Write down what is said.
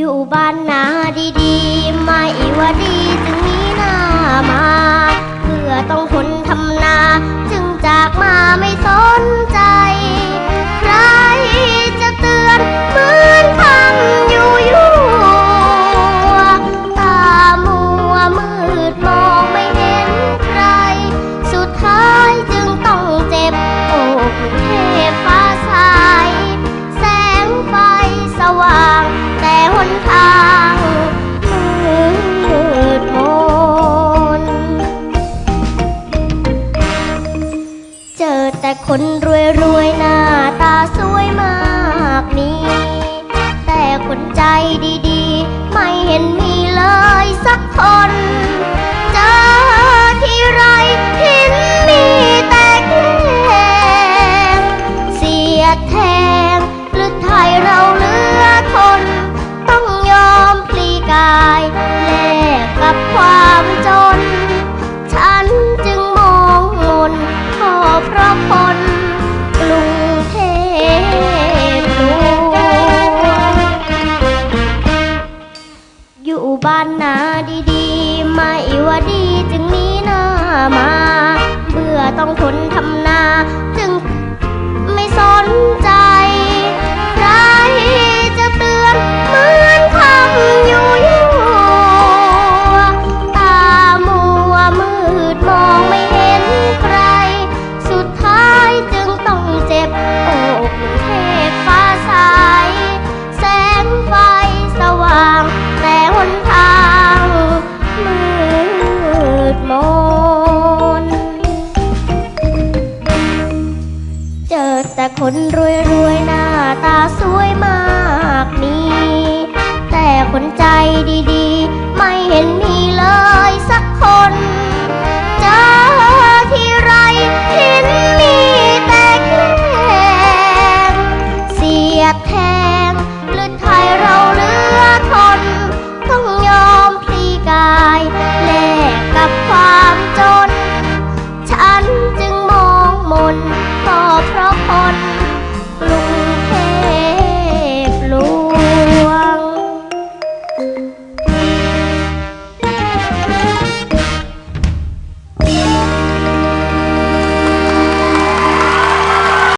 อยู่บ้านนาดีๆ ไม่ว่าดีถึงมีหน้ามา เจอแต่คนรวยรวยหน้าตาสวยมากมีแต่คนใจดี บ้านนาดีๆ ไม่ว่าดีจึงมีหน้ามา เบื่อต้องทนทำนา จึงไม่สนใจใครจะเตือนเหมือนคำอยู่ยู่ตามัวมืดมองไม่เห็นใคร สุดท้ายจึงต้องเจ็บอกแท ยรวยหน้าตาสวยมากมี แต่คนใจดี